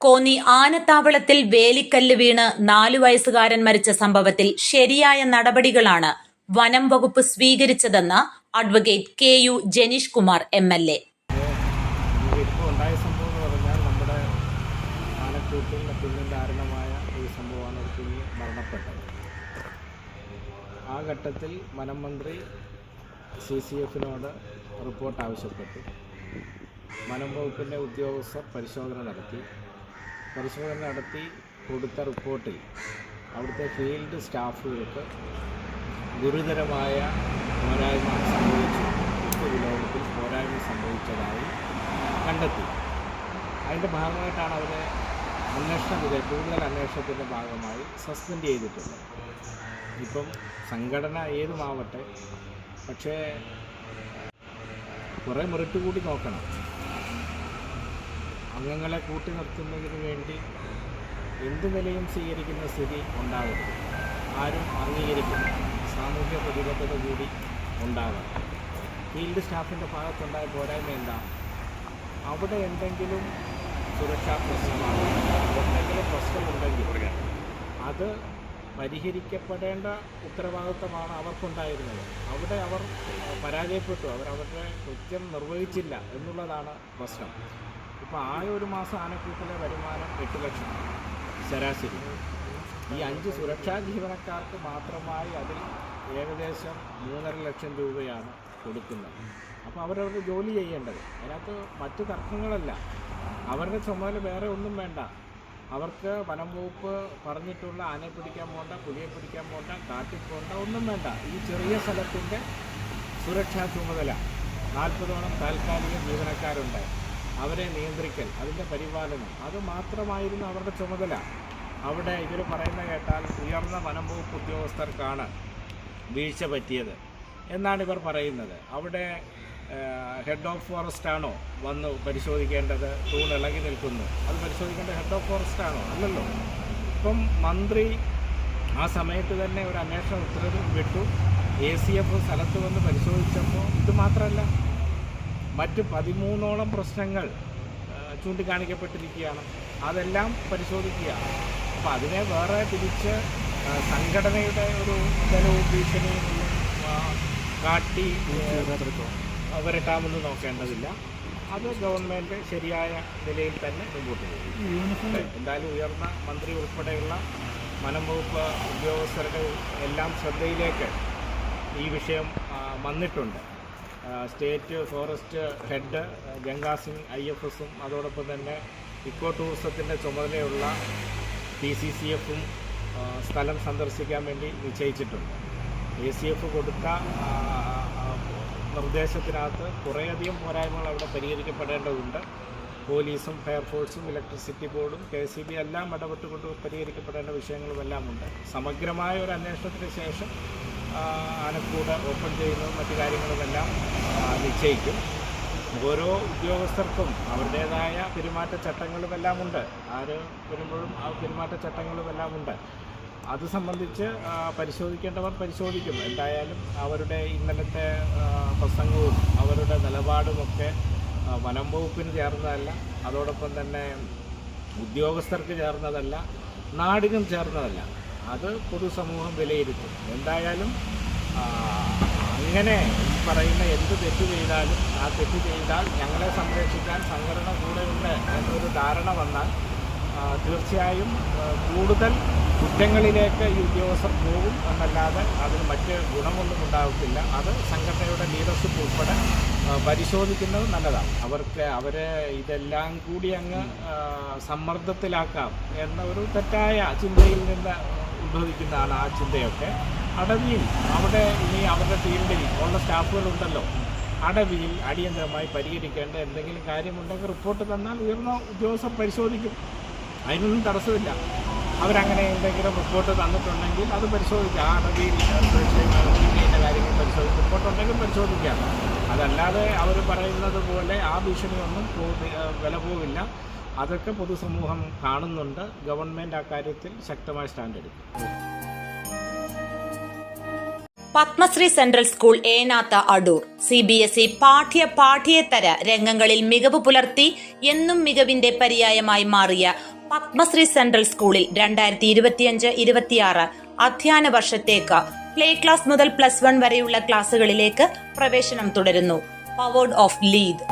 കോന്നി ആനത്താവളത്തിൽ വേലിക്കല്ല് വീണ് നാലു വയസ്സുകാരൻ മരിച്ച സംഭവത്തിൽ ശരിയായ നടപടികളാണ് വനം വകുപ്പ് സ്വീകരിച്ചതെന്ന് advocate K U Janeesh Kumar M L A. ആ ഘട്ടത്തിൽ വനം മന്ത്രി സി സി എഫിനോട് റിപ്പോർട്ട് ആവശ്യപ്പെട്ടു. വനം വകുപ്പിന്റെ ഉദ്യോഗസ്ഥർ പരിശോധന നടത്തി. പരിശോധന നടത്തി കൊടുത്ത റിപ്പോർട്ടിൽ അവിടുത്തെ ഫീൽഡ് സ്റ്റാഫുകൾക്ക് ഗുരുതരമായ പോരായ്മ സംഭവിച്ചു. ഉപ്പ് വിലോപത്തിൽ പോരായ്മ സംഭവിച്ചതായി കണ്ടെത്തി. അതിന്റെ ഭാഗമായിട്ടാണ് അവരെ അന്വേഷണ വിധേയ കൂടുതൽ അന്വേഷണത്തിന്റെ ഭാഗമായി സസ്പെൻഡ് ചെയ്തിട്ടുള്ളത്. ഇപ്പം സംഘടന ഏതുമാവട്ടെ പക്ഷേ കുറേ മുറിട്ട് കൂടി നോക്കണം. അംഗങ്ങളെ കൂട്ടി നിർത്തുന്നതിന് വേണ്ടി എന്തു നിലയും സ്വീകരിക്കുന്ന സ്ഥിതി ഉണ്ടാകരുത്. ആരും അംഗീകരിക്കുന്നു സാമൂഹ്യ പ്രതിബദ്ധത കൂടി ഉണ്ടാകണം. ഫീൽഡ് സ്റ്റാഫിന്റെ ഭാഗത്തുണ്ടായ പോരായ്മ എന്താ? അവിടെ എന്തെങ്കിലും സുരക്ഷാ പ്രശ്നമാണ്? എന്തെങ്കിലും പ്രശ്നമുണ്ടെങ്കിൽ അത് പരിഹരിക്കപ്പെടേണ്ട ഉത്തരവാദിത്തമാണ് അവർക്കുണ്ടായിരുന്നത്. അവിടെ അവർ പരാജയപ്പെട്ടു. അവർ അവരുടെ കൃത്യം നിർവഹിച്ചില്ല എന്നുള്ളതാണ് പ്രശ്നം. ഇപ്പോൾ ആ ഒരു മാസം ആനക്കൂട്ടിലെ വരുമാനം എട്ട് ലക്ഷം. ശരാശരി. ഈ അഞ്ച് സുരക്ഷാ ജീവനക്കാർക്ക് മാത്രമായി അതിൽ ഏകദേശം മൂന്നര ലക്ഷം രൂപയാണ് കൊടുക്കുന്നത്. അപ്പോൾ അവരവരുടെ ജോലി ചെയ്യേണ്ടത്. അതിനകത്ത് മറ്റു തർക്കങ്ങളല്ല. അവരുടെ ചുമതല വേറെ ഒന്നും വേണ്ട. അവർക്ക് വനം വകുപ്പ് പറഞ്ഞിട്ടുള്ള ആനയെ പിടിക്കാൻ പോണ്ട പുലിയെ പിടിക്കാൻ പോണ്ട കാട്ടിൽ പോണ്ട ഒന്നും വേണ്ട. ഈ ചെറിയ സ്ഥലത്തിന്റെ സുരക്ഷാ ചുമതല. നാൽപ്പതോളം താൽക്കാലിക ജീവനക്കാരുണ്ട്. അവരെ നിയന്ത്രിക്കൽ അതിന്റെ പരിപാലനം. അത് മാത്രമായിരുന്നു അവരുടെ ചുമതല. അവിടെ ഇവർ പറയുന്ന കേട്ടാൽ ഉയർന്ന വനം വകുപ്പ് ഉദ്യോഗസ്ഥർക്കാണ് വീഴ്ച പറ്റിയത് എന്നാണ് ഇവർ പറയുന്നത്. അവിടെ ഹെഡ് ഓഫ് ഫോറസ്റ്റ് ആണോ വന്ന് പരിശോധിക്കേണ്ടത്? തൂൺ ഇളകി നിൽക്കുന്നു. അത് പരിശോധിക്കേണ്ട ഹെഡ് ഓഫ് ഫോറസ്റ്റ് ആണോ? അല്ലല്ലോ. ഇപ്പം മന്ത്രി ആ സമയത്ത് തന്നെ ഒരു അന്വേഷണ ഉത്തരവ് വിട്ടു. എ സി എഫ് സ്ഥലത്ത് വന്ന് പരിശോധിച്ചപ്പോൾ ഇത് മാത്രമല്ല മറ്റ് പതിമൂന്നോളം പ്രശ്നങ്ങൾ ചൂണ്ടിക്കാണിക്കപ്പെട്ടിരിക്കുകയാണ്. അതെല്ലാം പരിശോധിക്കുകയാണ്. അപ്പോൾ അതിനെ വേറെ തിരിച്ച് സംഘടനയുടെ ഒരു ബലവും ഭീഷണിയും കാട്ടി വരട്ടാമെന്ന് നോക്കേണ്ടതില്ല. അത് ഗവൺമെന്റ് ശരിയായ നിലയിൽ തന്നെ മുമ്പോട്ട് പോകും. എന്തായാലും ഉയർന്ന മന്ത്രി ഉൾപ്പെടെയുള്ള വനം വകുപ്പ് ഉദ്യോഗസ്ഥരുടെ എല്ലാം ശ്രദ്ധയിലേക്ക് ഈ വിഷയം വന്നിട്ടുണ്ട്. State forest head Ganga Singh I F എസും അതോടൊപ്പം തന്നെ ഇക്കോ ടൂറിസത്തിന്റെ ചുമതലയുള്ള പി സി സി എഫും സ്ഥലം സന്ദർശിക്കാൻ വേണ്ടി നിശ്ചയിച്ചിട്ടുണ്ട്. എ സി എഫ് കൊടുത്ത നിർദ്ദേശത്തിനകത്ത് കുറേയധികം പോരായ്മകൾ അവിടെ പരിഹരിക്കപ്പെടേണ്ടതുണ്ട്. പോലീസും ഫയർഫോഴ്സും ഇലക്ട്രിസിറ്റി ബോർഡും കെ സി ബി എല്ലാം ഇടപെട്ടുകൊണ്ട് പരിഹരിക്കപ്പെടേണ്ട വിഷയങ്ങളും എല്ലാം ഉണ്ട് സമഗ്രമായ ഒരു അന്വേഷണത്തിന് ശേഷം ആനക്കൂട് ഓപ്പൺ ചെയ്യുന്നതും മറ്റു കാര്യങ്ങളുമെല്ലാം നിശ്ചയിക്കും. ഓരോ ഉദ്യോഗസ്ഥർക്കും അവരുടേതായ പെരുമാറ്റച്ചട്ടങ്ങളും എല്ലാം ഉണ്ട് ആര് വരുമ്പോഴും ആ പെരുമാറ്റച്ചട്ടങ്ങളും എല്ലാം ഉണ്ട് അത് സംബന്ധിച്ച് പരിശോധിക്കേണ്ടവർ പരിശോധിക്കും. എന്തായാലും അവരുടെ ഇന്നലത്തെ പ്രസംഗവും അവരുടെ നിലപാടുമൊക്കെ വനം വകുപ്പിന് ചേർന്നതല്ല. അതോടൊപ്പം തന്നെ ഉദ്യോഗസ്ഥർക്ക് ചേർന്നതല്ല നാടിനും ചേർന്നതല്ല. അത് പൊതുസമൂഹം വിലയിരുത്തും. എന്തായാലും അങ്ങനെ പറയുന്ന എന്ത് തെറ്റ് ചെയ്താലും ആ തെറ്റ് ചെയ്താൽ ഞങ്ങളെ സംരക്ഷിക്കാൻ സംഘടന കൂടെയുണ്ട് എന്നൊരു ധാരണ വന്നാൽ തീർച്ചയായും കൂടുതൽ കുറ്റങ്ങളിലേക്ക് ഈ ഉദ്യോഗസ്ഥർ പോകും എന്നല്ലാതെ അതിന് മറ്റ് ഗുണമൊന്നും ഉണ്ടാകത്തില്ല അത് സംഘടനയുടെ ലീഡർഷിപ്പ് ഉൾപ്പെടെ പരിശോധിക്കുന്നത് നല്ലതാണ്. അവർക്ക് അവരെ ഇതെല്ലാം കൂടി അങ്ങ് സമ്മർദ്ദത്തിലാക്കാം എന്ന ഒരു തെറ്റായ ചിന്തയിൽ നിന്ന് ഉത്ഭവിക്കുന്നതാണ് ആ ചിന്തയൊക്കെ. അടവിയിൽ അവിടെ ഇനി അവരുടെ ടീമിന്റെ ഉള്ള സ്റ്റാഫുകളുണ്ടല്ലോ അടവിയിൽ അടിയന്തരമായി പരിഹരിക്കേണ്ട എന്തെങ്കിലും കാര്യമുണ്ടെങ്കിൽ റിപ്പോർട്ട് തന്നാൽ ഉയർന്ന ഉദ്യോഗസ്ഥർ പരിശോധിക്കും. അതിനൊന്നും തടസ്സമില്ല. അവരങ്ങനെ എന്തെങ്കിലും റിപ്പോർട്ട് തന്നിട്ടുണ്ടെങ്കിൽ അത് പരിശോധിക്കാം. ആ അടവിയിൽ സുരക്ഷയുമായിട്ട് കാര്യങ്ങൾ പരിശോധിക്കും. റിപ്പോർട്ടുണ്ടെങ്കിൽ പരിശോധിക്കാം. അതല്ലാതെ അവർ പറയുന്നത് പോലെ ആ ഭീഷണിയൊന്നും വില പോവില്ല. അതൊക്കെ പൊതുസമൂഹം കാണുന്നുണ്ട്. ആ കാര്യത്തിൽ ശക്തമായ സ്റ്റാൻഡ് എടുക്കും Padmashree central school Enath Adoor. C B S E പാഠ്യ പാഠ്യേതര രംഗങ്ങളിൽ മികവ് പുലർത്തി എന്നും മികവിന്റെ പര്യായമായി മാറിയ പത്മശ്രീ സെൻട്രൽ സ്കൂളിൽ രണ്ടായിരത്തി ഇരുപത്തിയഞ്ച് ഇരുപത്തിയാറ് അധ്യയന വർഷത്തേക്ക് പ്ലേ ക്ലാസ് മുതൽ പ്ലസ് വൺ വരെയുള്ള ക്ലാസുകളിലേക്ക് പ്രവേശനം തുടരുന്നു. Powered of lead